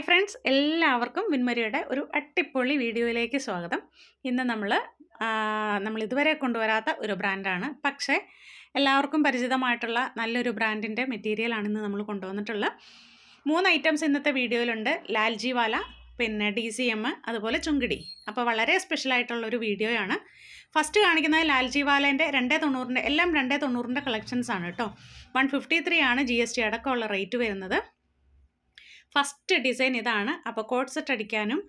Hi friends എല്ലാവർക്കും വിൻമരിയുടെ ഒരു അട്ടിപ്പൊളി വീഡിയോയിലേക്ക് സ്വാഗതം. ഇന്ന് നമ്മൾ നമ്മൾ ഇതുവരെ കൊണ്ടുവരാത്ത ഒരു ബ്രാൻഡാണ്. പക്ഷേ എല്ലാവർക്കും പരിചിതമായിട്ടുള്ള നല്ലൊരു ബ്രാൻഡിന്റെ മെറ്റീരിയലാണ് ഇന്ന് നമ്മൾ കൊണ്ടുവന്നിട്ടുള്ളത്. മൂന്ന് ഐറ്റംസ് ഇന്നത്തെ വീഡിയോയിലുണ്ട്. ലാൽജി വാല പിന്നെ ഡി സി എം അതുപോലെ ചുങ്കിടി. അപ്പോൾ വളരെ സ്പെഷ്യൽ ആയിട്ടുള്ള ഒരു വീഡിയോയാണ്. ഫസ്റ്റ് കാണിക്കുന്നത് ലാൽജി വാലേന്റെ രണ്ടേ തൊണ്ണൂറിന്റെ എല്ലാം രണ്ടേ തൊണ്ണൂറിന്റെ കളക്ഷൻസ് ആണ് കേട്ടോ. വൺ ഫിഫ്റ്റി ത്രീ ആണ് ജി എസ് ടി അടക്കമുള്ള റേറ്റ് വരുന്നത്. ഫസ്റ്റ് ഡിസൈൻ ഇതാണ്. അപ്പോൾ കോട്ട് സെറ്റ് അടിക്കാനും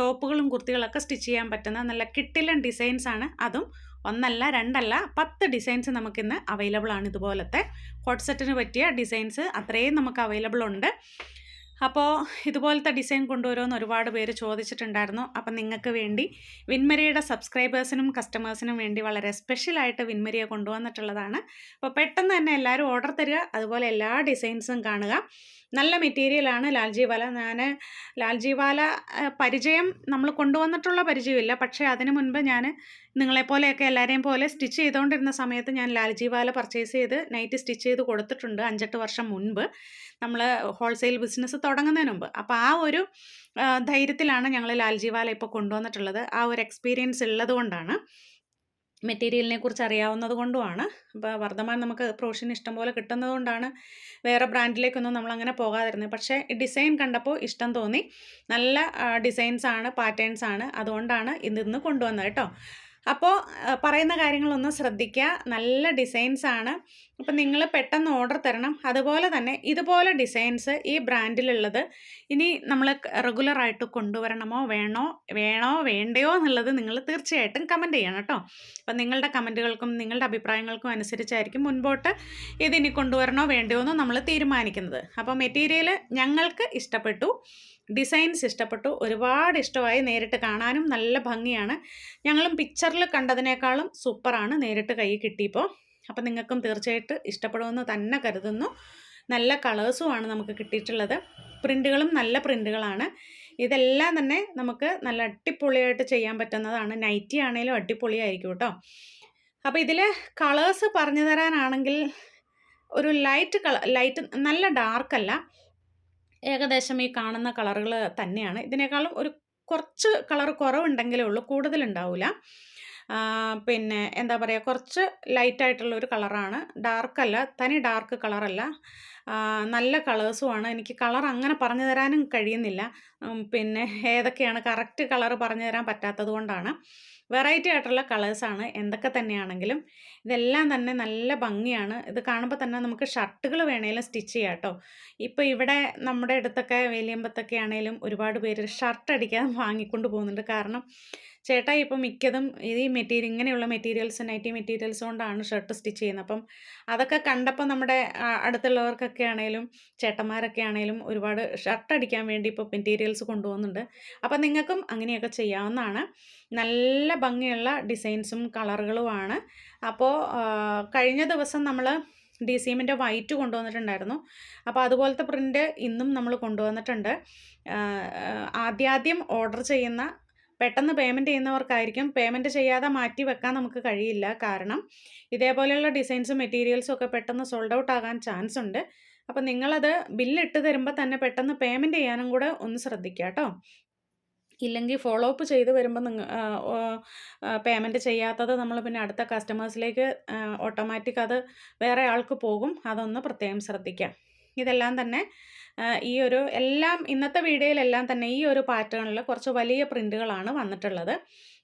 ടോപ്പുകളും കുർത്തികളൊക്കെ സ്റ്റിച്ച് ചെയ്യാൻ പറ്റുന്ന നല്ല കിട്ടിലൻ ഡിസൈൻസ് ആണ്. അതും ഒന്നല്ല രണ്ടല്ല പത്ത് ഡിസൈൻസ് നമുക്കിന്ന് അവൈലബിൾ ആണ് ഇതുപോലത്തെ. കോട്ട് സെറ്റിന് പറ്റിയ ഡിസൈൻസ് അത്രയും നമുക്ക് അവൈലബിൾ ഉണ്ട്. അപ്പോൾ ഇതുപോലത്തെ ഡിസൈൻ കൊണ്ടുവരുമെന്ന് ഒരുപാട് പേര് ചോദിച്ചിട്ടുണ്ടായിരുന്നു. അപ്പം നിങ്ങൾക്ക് വേണ്ടി വിൻമരിയുടെ സബ്സ്ക്രൈബേഴ്സിനും കസ്റ്റമേഴ്സിനും വേണ്ടി വളരെ സ്പെഷ്യലായിട്ട് വിൻമരിയെ കൊണ്ടുവന്നിട്ടുള്ളതാണ്. അപ്പോൾ പെട്ടെന്ന് തന്നെ എല്ലാവരും ഓർഡർ തരിക. അതുപോലെ എല്ലാ ഡിസൈൻസും കാണുക. നല്ല മെറ്റീരിയലാണ് ലാൽജിവാല. ഞാൻ ലാൽജീവാല പരിചയം നമ്മൾ കൊണ്ടുവന്നിട്ടുള്ള പരിചയമില്ല. പക്ഷേ അതിന് മുൻപ് ഞാൻ നിങ്ങളെപ്പോലെയൊക്കെ എല്ലാവരെയും പോലെ സ്റ്റിച്ച് ചെയ്തുകൊണ്ടിരുന്ന സമയത്ത് ഞാൻ ലാൽജീവാല പർച്ചേസ് ചെയ്ത് നൈറ്റ് സ്റ്റിച്ച് ചെയ്ത് കൊടുത്തിട്ടുണ്ട് അഞ്ചെട്ട് വർഷം മുൻപ്. നമ്മൾ ഹോൾസെയിൽ ബിസിനസ് തുടങ്ങുന്നതിന് മുമ്പ്. അപ്പോൾ ആ ഒരു ധൈര്യത്തിലാണ് ഞങ്ങൾ ലാൽജി വാല ഇപ്പോൾ കൊണ്ടുവന്നിട്ടുള്ളത്. ആ ഒരു എക്സ്പീരിയൻസ് ഉള്ളതുകൊണ്ടാണ് മെറ്റീരിയലിനെ കുറിച്ച് അറിയാവുന്നത് കൊണ്ടുമാണ്. അപ്പോൾ വർദ്ധമാൻ നമുക്ക് പ്രോഷൻ ഇഷ്ടംപോലെ കിട്ടുന്നത് കൊണ്ടാണ് വേറെ ബ്രാൻഡിലേക്കൊന്നും നമ്മളങ്ങനെ പോകാതിരുന്നത്. പക്ഷേ ഡിസൈൻ കണ്ടപ്പോൾ ഇഷ്ടം തോന്നി. നല്ല ഡിസൈൻസ് ആണ് പാറ്റേൺസ് ആണ്. അതുകൊണ്ടാണ് ഇന്ന് കൊണ്ടുവന്നത് കേട്ടോ. അപ്പോൾ പറയുന്ന കാര്യങ്ങളൊന്ന് ശ്രദ്ധിക്കുക നല്ല ഡിസൈൻസ് ആണ്. അപ്പം നിങ്ങൾ പെട്ടെന്ന് ഓർഡർ തരണം. അതുപോലെ തന്നെ ഇതുപോലെ ഡിസൈൻസ് ഈ ബ്രാൻഡിലുള്ളത് ഇനി നമ്മൾ റെഗുലറായിട്ട് കൊണ്ടുവരണമോ വേണോ വേണോ വേണ്ടയോ എന്നുള്ളത് നിങ്ങൾ തീർച്ചയായിട്ടും കമന്റ് ചെയ്യണം കേട്ടോ. അപ്പം നിങ്ങളുടെ കമന്റുകൾക്കും നിങ്ങളുടെ അഭിപ്രായങ്ങൾക്കും അനുസരിച്ചായിരിക്കും മുൻപോട്ട് ഇതിനി കൊണ്ടുവരണോ വേണ്ടയോ എന്ന് നമ്മൾ തീരുമാനിക്കുന്നത്. അപ്പോൾ മെറ്റീരിയൽ ഞങ്ങൾക്ക് ഇഷ്ടപ്പെട്ടു. ഡിസൈൻസ് ഇഷ്ടപ്പെട്ടു. ഒരുപാട് ഇഷ്ടമായി നേരിട്ട് കാണാനും നല്ല ഭംഗിയാണ്. ഞങ്ങളും പിക്ചറിൽ കണ്ടതിനേക്കാളും സൂപ്പറാണ് നേരിട്ട് കൈ കിട്ടിയപ്പോൾ അപ്പം നിങ്ങൾക്കും തീർച്ചയായിട്ടും ഇഷ്ടപ്പെടുമെന്ന് തന്നെ കരുതുന്നു. നല്ല കളേഴ്സുമാണ് നമുക്ക് കിട്ടിയിട്ടുള്ളത്. പ്രിന്റുകളും നല്ല പ്രിന്റുകളാണ് ഇതെല്ലാം തന്നെ നമുക്ക് നല്ല അടിപൊളിയായിട്ട് ചെയ്യാൻ പറ്റുന്നതാണ്. നൈറ്റി ആണെങ്കിലും അടിപൊളിയായിരിക്കും കേട്ടോ. അപ്പോൾ ഇതിൽ കളേഴ്സ് പറഞ്ഞു തരാനാണെങ്കിൽ ഒരു ലൈറ്റ് കളർ ലൈറ്റ് നല്ല ഡാർക്കല്ല ഏകദേശം ഈ കാണുന്ന കളറുകൾ തന്നെയാണ്. ഇതിനേക്കാളും ഒരു കുറച്ച് കളർ കുറവുണ്ടെങ്കിലേ ഉള്ളൂ കൂടുതലുണ്ടാവില്ല പിന്നെ എന്താ പറയുക കുറച്ച് ലൈറ്റായിട്ടുള്ള ഒരു കളറാണ്. ഡാർക്കല്ല തനി ഡാർക്ക് കളറല്ല. നല്ല കളേഴ്സുമാണ് എനിക്ക് കളർ അങ്ങനെ പറഞ്ഞു തരാനും കഴിയുന്നില്ല. പിന്നെ ഏതൊക്കെയാണ് കറക്റ്റ് കളർ പറഞ്ഞു തരാൻ പറ്റാത്തത് കൊണ്ടാണ്. വെറൈറ്റി ആയിട്ടുള്ള കളേഴ്സാണ് എന്തൊക്കെ തന്നെയാണെങ്കിലും ഇതെല്ലാം തന്നെ നല്ല ഭംഗിയാണ്. ഇത് കാണുമ്പോൾ തന്നെ നമുക്ക് ഷർട്ടുകൾ വേണേലും സ്റ്റിച്ച് ചെയ്യാം കേട്ടോ. ഇപ്പോൾ ഇവിടെ നമ്മുടെ അടുത്തൊക്കെ വേലിയമ്പത്തൊക്കെ ആണെങ്കിലും ഒരുപാട് പേര് ഷർട്ട് അടിക്കാൻ വാങ്ങിക്കൊണ്ട് പോകുന്നുണ്ട്. കാരണം ചേട്ടാ ഇപ്പം മിക്കതും ഈ മെറ്റീരിയൽ ഇങ്ങനെയുള്ള മെറ്റീരിയൽസ് നൈറ്റി മെറ്റീരിയൽസ് കൊണ്ടാണ് ഷർട്ട് സ്റ്റിച്ച് ചെയ്യുന്നത്. അപ്പം അതൊക്കെ കണ്ടപ്പോൾ നമ്മുടെ ആ, അടുത്തുള്ളവർക്കൊക്കെ ആണെങ്കിലും ചേട്ടന്മാരൊക്കെ ആണെങ്കിലും ഒരുപാട് ഷർട്ട് അടിക്കാൻ വേണ്ടി ഇപ്പോൾ മെറ്റീരിയൽസ് കൊണ്ടുപോകുന്നുണ്ട്. അപ്പം നിങ്ങൾക്കും അങ്ങനെയൊക്കെ ചെയ്യാവുന്നതാണ്. നല്ല ഭംഗിയുള്ള ഡിസൈൻസും കളറുകളുമാണ് അപ്പോൾ കഴിഞ്ഞ ദിവസം നമ്മൾ ഡി സി എമ്മിന്റെ വൈറ്റ് കൊണ്ടുവന്നിട്ടുണ്ടായിരുന്നു. അപ്പോൾ അതുപോലത്തെ പ്രിന്റ് ഇന്നും നമ്മൾ കൊണ്ടുവന്നിട്ടുണ്ട്. ആദ്യാദ്യം ഓർഡർ ചെയ്യുന്ന പെട്ടെന്ന് പേയ്മെന്റ് ചെയ്യുന്നവർക്കായിരിക്കും. പേയ്മെന്റ് ചെയ്യാതെ മാറ്റി വെക്കാൻ നമുക്ക് കഴിയില്ല. കാരണം ഇതേപോലെയുള്ള ഡിസൈൻസും മെറ്റീരിയൽസും ഒക്കെ പെട്ടെന്ന് സോൾഡ് ഔട്ട് ആകാൻ ചാൻസ് ഉണ്ട്. അപ്പോൾ നിങ്ങളത് ബില്ലിട്ട് തരുമ്പോൾ തന്നെ പെട്ടെന്ന് പേയ്മെന്റ് ചെയ്യാനും കൂടെ ഒന്ന് ശ്രദ്ധിക്കുക കേട്ടോ. ഇല്ലെങ്കിൽ ഫോളോ അപ്പ് ചെയ്ത് വരുമ്പോൾ നിങ്ങൾ പേയ്മെന്റ് ചെയ്യാത്തത് നമ്മൾ പിന്നെ അടുത്ത കസ്റ്റമേഴ്സിലേക്ക് ഓട്ടോമാറ്റിക് അത് വേറെ ആൾക്ക് പോകും. അതൊന്ന് പ്രത്യേകം ശ്രദ്ധിക്കാം ഇതെല്ലാം തന്നെ ഈ ഒരു എല്ലാം ഇന്നത്തെ വീഡിയോയിലെല്ലാം തന്നെ ഈ ഒരു പാറ്റേണിൽ കുറച്ച് വലിയ പ്രിന്റുകളാണ് വന്നിട്ടുള്ളത്.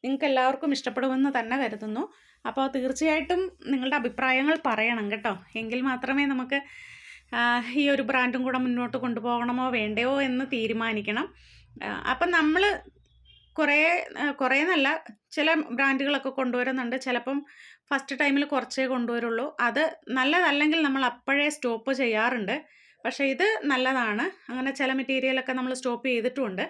നിങ്ങൾക്ക് എല്ലാവർക്കും ഇഷ്ടപ്പെടുമെന്ന് തന്നെ കരുതുന്നു. അപ്പോൾ തീർച്ചയായിട്ടും നിങ്ങളുടെ അഭിപ്രായങ്ങൾ പറയണം കേട്ടോ. എങ്കിൽ മാത്രമേ നമുക്ക് ഈ ഒരു ബ്രാൻഡും കൂടെ മുന്നോട്ട് കൊണ്ടുപോകണമോ വേണ്ടയോ എന്ന് തീരുമാനിക്കണം. അപ്പം നമ്മൾ കുറേ കുറേ നല്ല ചില ബ്രാൻഡുകളൊക്കെ കൊണ്ടുവരുന്നുണ്ട്. ചിലപ്പം ഫസ്റ്റ് ടൈമിൽ കുറച്ചേ കൊണ്ടുവരുള്ളൂ. അത് നല്ലതല്ലെങ്കിൽ നമ്മൾ അപ്പോഴേ സ്റ്റോപ്പ് ചെയ്യാറുണ്ട്. പക്ഷേ ഇത് നല്ലതാണ്. അങ്ങനെ ചില മെറ്റീരിയലൊക്കെ നമ്മൾ സ്റ്റോപ്പ് ചെയ്തിട്ടുമുണ്ട്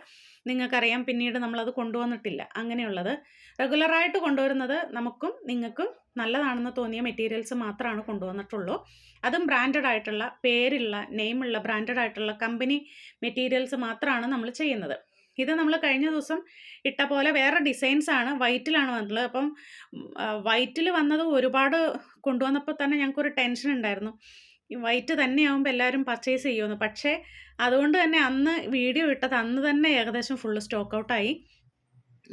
നിങ്ങൾക്കറിയാം പിന്നീട് നമ്മളത് കൊണ്ടുവന്നിട്ടില്ല. അങ്ങനെയുള്ളത്. റെഗുലറായിട്ട് കൊണ്ടുവരുന്നത് നമുക്കും നിങ്ങൾക്കും നല്ലതാണെന്ന് തോന്നിയ മെറ്റീരിയൽസ് മാത്രമാണ് കൊണ്ടുവന്നിട്ടുള്ളൂ. അതും ബ്രാൻഡഡ് ആയിട്ടുള്ള പേരുള്ള നെയിമുള്ള ബ്രാൻഡഡ് ആയിട്ടുള്ള കമ്പനി മെറ്റീരിയൽസ് മാത്രമാണ് നമ്മൾ ചെയ്യുന്നത്. ഇത് നമ്മൾ കഴിഞ്ഞ ദിവസം ഇട്ട പോലെ വേറെ ഡിസൈൻസ് ആണ്. വൈറ്റിലാണ് വന്നിട്ടുള്ളത്. അപ്പം വൈറ്റിൽ വന്നത് ഒരുപാട് കൊണ്ടുവന്നപ്പോൾ തന്നെ ഞങ്ങൾക്കൊരു ടെൻഷൻ ഉണ്ടായിരുന്നു. വൈറ്റ് തന്നെ തന്നെയാവുമ്പോൾ എല്ലാവരും പർച്ചേസ് ചെയ്യുമെന്ന് പക്ഷേ അതുകൊണ്ട് തന്നെ അന്ന് വീഡിയോ ഇട്ടത് അന്ന് തന്നെ ഏകദേശം ഫുള്ള് സ്റ്റോക്ക് ഔട്ടായി.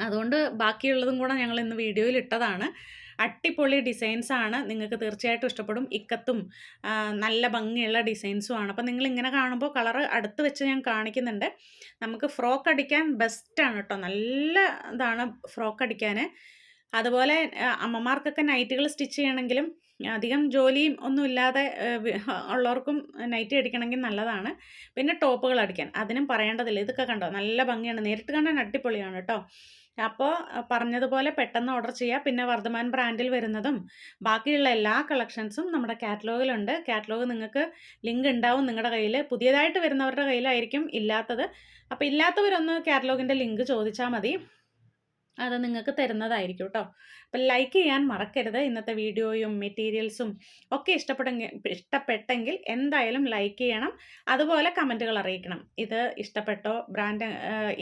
അതുകൊണ്ട് ബാക്കിയുള്ളതും കൂടെ ഞങ്ങൾ ഇന്ന് വീഡിയോയിൽ ഇട്ടതാണ്. അട്ടിപ്പൊളി ഡിസൈൻസ് ആണ്. നിങ്ങൾക്ക് തീർച്ചയായിട്ടും ഇഷ്ടപ്പെടും. ഇക്കത്തും നല്ല ഭംഗിയുള്ള ഡിസൈൻസും ആണ്. അപ്പോൾ നിങ്ങൾ ഇങ്ങനെ കാണുമ്പോൾ കളർ അടുത്ത് വെച്ച് ഞാൻ കാണിക്കുന്നുണ്ട്. നമുക്ക് ഫ്രോക്ക് അടിക്കാൻ ബെസ്റ്റാണ് കേട്ടോ. നല്ല ഇതാണ് ഫ്രോക്ക് അടിക്കാൻ. അതുപോലെ അമ്മമാർക്കൊക്കെ നൈറ്റുകൾ സ്റ്റിച്ച് ചെയ്യണമെങ്കിലും അധികം ജോലിയും ഒന്നും ഇല്ലാതെ ഉള്ളവർക്കും നൈറ്റി അടിക്കണമെങ്കിൽ നല്ലതാണ്. പിന്നെ ടോപ്പുകൾ അടിക്കാൻ. അതിനും പറയേണ്ടതില്ല. ഇതൊക്കെ കണ്ടോ? നല്ല ഭംഗിയാണ്. നേരിട്ട് കണ്ടാൽ അടിപൊളിയാണ് കേട്ടോ. അപ്പോൾ പറഞ്ഞതുപോലെ പെട്ടെന്ന് ഓർഡർ ചെയ്യുക പിന്നെ വർദ്ധമാൻ ബ്രാൻഡിൽ വരുന്നതും ബാക്കിയുള്ള എല്ലാ കളക്ഷൻസും നമ്മുടെ കാറ്റലോഗിലുണ്ട്. കാറ്റലോഗ് നിങ്ങൾക്ക് ലിങ്ക് ഉണ്ടാവും നിങ്ങളുടെ കയ്യിൽ. പുതിയതായിട്ട് വരുന്നവരുടെ കയ്യിലായിരിക്കും ഇല്ലാത്തത്. അപ്പോൾ ഇല്ലാത്തവരൊന്ന് കാറ്റലോഗിന്റെ ലിങ്ക് ചോദിച്ചാൽ മതി. അത് നിങ്ങൾക്ക് തരുന്നതായിരിക്കും കേട്ടോ അപ്പം ലൈക്ക് ചെയ്യാൻ മറക്കരുത്. ഇന്നത്തെ വീഡിയോയും മെറ്റീരിയൽസും ഒക്കെ ഇഷ്ടപ്പെട്ടെങ്കിൽ ഇഷ്ടപ്പെട്ടെങ്കിൽ എന്തായാലും ലൈക്ക് ചെയ്യണം. അതുപോലെ കമന്റുകൾ അറിയിക്കണം. ഇത് ഇഷ്ടപ്പെട്ടോ ബ്രാൻഡ്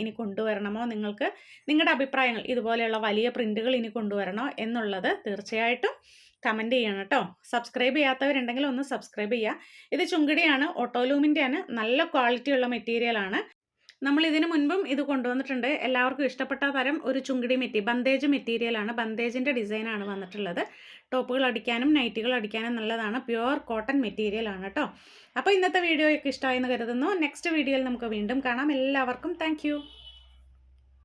ഇനി കൊണ്ടുവരണമോ നിങ്ങൾക്ക് നിങ്ങളുടെ അഭിപ്രായങ്ങൾ ഇതുപോലെയുള്ള വലിയ പ്രിന്റുകൾ ഇനി കൊണ്ടുവരണോ എന്നുള്ളത് തീർച്ചയായിട്ടും കമന്റ് ചെയ്യണം കേട്ടോ സബ്സ്ക്രൈബ് ചെയ്യാത്തവരുണ്ടെങ്കിൽ ഒന്ന് സബ്സ്ക്രൈബ് ചെയ്യുക. ഇത് ചുങ്കിടിയാണ് ഓട്ടോലൂമിന്റെയാണ് നല്ല ക്വാളിറ്റിയുള്ള മെറ്റീരിയലാണ് നമ്മൾ ഇതിന് മുൻപും ഇത് കൊണ്ടുവന്നിട്ടുണ്ട്. എല്ലാവർക്കും ഇഷ്ടപ്പെട്ട തരം ഒരു ചുങ്കിടി മെറ്റി ബന്ദേജ് മെറ്റീരിയലാണ് ബന്ദേജിന്റെ ഡിസൈനാണ് വന്നിട്ടുള്ളത്. ടോപ്പുകൾ അടിക്കാനും നൈറ്റുകൾ അടിക്കാനും നല്ലതാണ്. പ്യുവർ കോട്ടൺ മെറ്റീരിയലാണ് കേട്ടോ. അപ്പോൾ ഇന്നത്തെ വീഡിയോ ഇഷ്ടമായെന്ന് കരുതുന്നു. നെക്സ്റ്റ് വീഡിയോയിൽ നമുക്ക് വീണ്ടും കാണാം. എല്ലാവർക്കും താങ്ക്